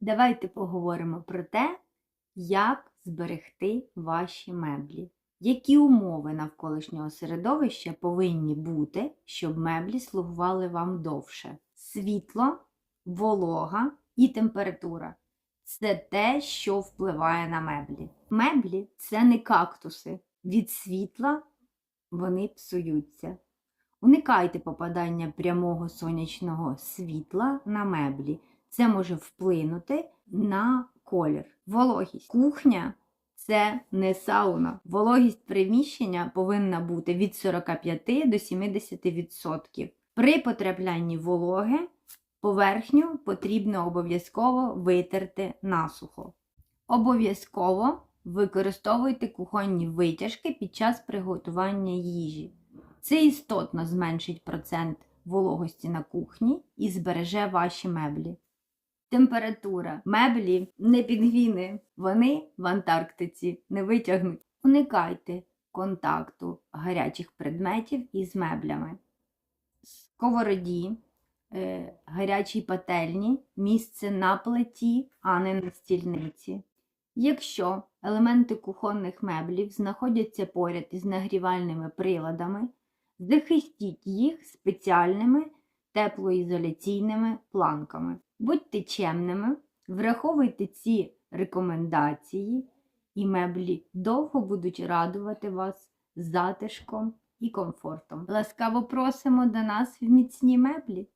Давайте поговоримо про те, як зберегти ваші меблі. Які умови навколишнього середовища повинні бути, щоб меблі слугували вам довше? Світло, волога і температура це те, що впливає на меблі. Меблі це не кактуси. Від світла вони псуються. Уникайте попадання прямого сонячного світла на меблі. Це може вплинути на колір. Вологість. Кухня це не сауна. Вологість приміщення повинна бути від 45 до 70%. При потраплянні вологи поверхню потрібно обов'язково витерти насухо. Обов'язково використовуйте кухонні витяжки під час приготування їжі. Це істотно зменшить процент вологості на кухні і збереже ваші меблі. Температура. Меблі не пінгвіни, вони в Антарктиці не витягнуть. Уникайте контакту гарячих предметів із меблями. Сковороді, е, гарячій пательні, місце на плиті, а не на стільниці. Якщо елементи кухонних меблів знаходяться поряд із нагрівальними приладами, захистіть їх спеціальними теплоізоляційними планками. Будьте чемними, враховуйте ці рекомендації, і меблі довго будуть радувати вас затишком і комфортом. Ласкаво просимо до нас в міцні меблі!